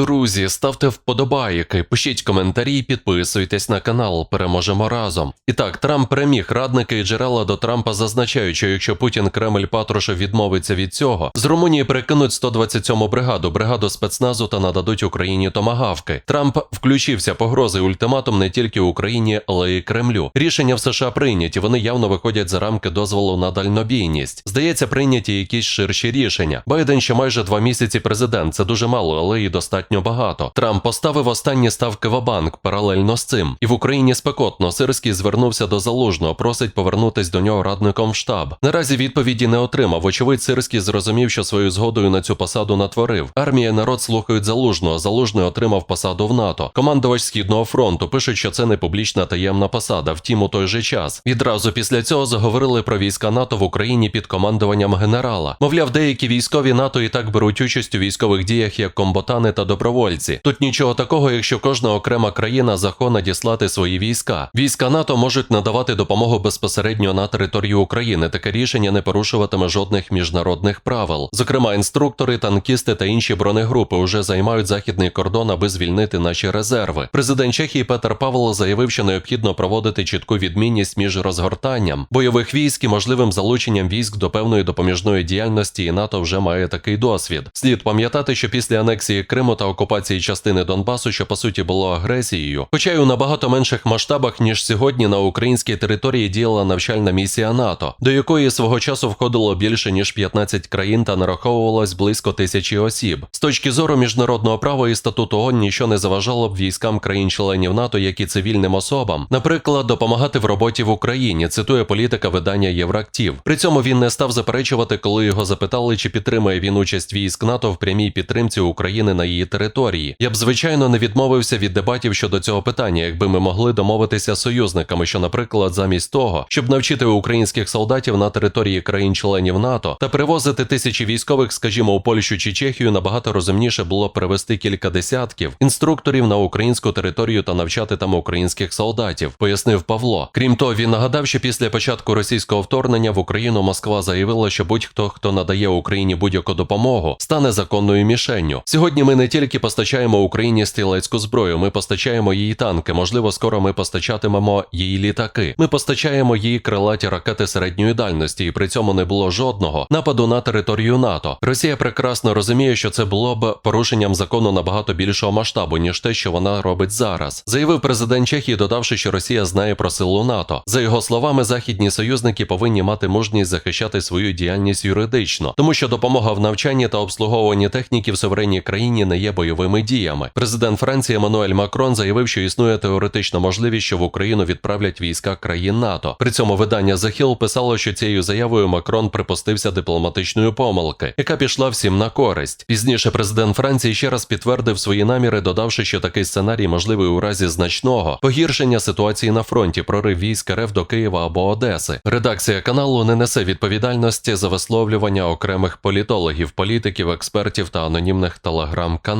друзі, ставте вподобайки, пишіть коментарі, підписуйтесь на канал. Переможемо разом. І так, Трамп переміг. Радники і джерела до Трампа зазначають, що якщо Путін Кремль Патрушев відмовиться від цього, з Румунії перекинуть 127-му бригаду, бригаду спецназу та нададуть Україні томагавки. Трамп включився погрози ультиматум не тільки Україні, але й Кремлю. Рішення в США прийняті. Вони явно виходять за рамки дозволу на дальнобійність. Здається, прийняті якісь ширші рішення. Байден ще майже два місяці президент. Це дуже мало, але і достатньо багато. Трамп поставив останні ставки в банк паралельно з цим. І в Україні спекотно. Сирський звернувся до залужного, просить повернутись до нього радником в штаб. Наразі відповіді не отримав. Вочевидь, Сирський зрозумів, що своєю згодою на цю посаду натворив. Армія і народ слухають залужного. Залужний отримав посаду в НАТО. Командувач східного фронту пишуть, що це не публічна таємна посада. Втім, у той же час. Відразу після цього заговорили про війська НАТО в Україні під командуванням генерала. Мовляв, деякі військові НАТО і так беруть участь у військових діях як комботани та добровольці. Тут нічого такого, якщо кожна окрема країна захоче надіслати свої війська. Війська НАТО можуть надавати допомогу безпосередньо на територію України. Таке рішення не порушуватиме жодних міжнародних правил. Зокрема, інструктори, танкісти та інші бронегрупи вже займають західний кордон, аби звільнити наші резерви. Президент Чехії Петер Павло заявив, що необхідно проводити чітку відмінність між розгортанням бойових військ і можливим залученням військ до певної допоміжної діяльності, і НАТО вже має такий досвід. Слід пам'ятати, що після анексії Криму та окупації частини Донбасу, що по суті було агресією, хоча й у набагато менших масштабах ніж сьогодні на українській території діяла навчальна місія НАТО, до якої свого часу входило більше ніж 15 країн та нараховувалось близько тисячі осіб. З точки зору міжнародного права і статуту ООН нічого не заважало б військам країн-членів НАТО, як і цивільним особам, наприклад, допомагати в роботі в Україні. Цитує політика видання Євроактив. При цьому він не став заперечувати, коли його запитали, чи підтримує він участь військ НАТО в прямій підтримці України на її території. Я б звичайно не відмовився від дебатів щодо цього питання, якби ми могли домовитися з союзниками, що, наприклад, замість того, щоб навчити українських солдатів на території країн-членів НАТО та привозити тисячі військових, скажімо, у Польщу чи Чехію, набагато розумніше було привезти кілька десятків інструкторів на українську територію та навчати там українських солдатів, пояснив Павло. Крім того, він нагадав, що після початку російського вторгнення в Україну Москва заявила, що будь-хто, хто надає Україні будь-яку допомогу, стане законною мішенню. Сьогодні ми не тільки постачаємо Україні стрілецьку зброю, ми постачаємо її танки. Можливо, скоро ми постачатимемо її літаки. Ми постачаємо її крилаті ракети середньої дальності, і при цьому не було жодного нападу на територію НАТО. Росія прекрасно розуміє, що це було б порушенням закону набагато більшого масштабу, ніж те, що вона робить зараз. Заявив президент Чехії, додавши, що Росія знає про силу НАТО. За його словами, західні союзники повинні мати мужність захищати свою діяльність юридично, тому що допомога в навчанні та обслуговуванні техніки в суверенній країні не є бойовими діями. Президент Франції Еммануель Макрон заявив, що існує теоретична можливість, що в Україну відправлять війська країн НАТО. При цьому видання The Hill писало, що цією заявою Макрон припустився дипломатичної помилки, яка пішла всім на користь. Пізніше президент Франції ще раз підтвердив свої наміри, додавши, що такий сценарій можливий у разі значного погіршення ситуації на фронті, прорив військ РФ до Києва або Одеси. Редакція каналу не несе відповідальності за висловлювання окремих політологів, політиків, експертів та анонімних телеграм-каналів.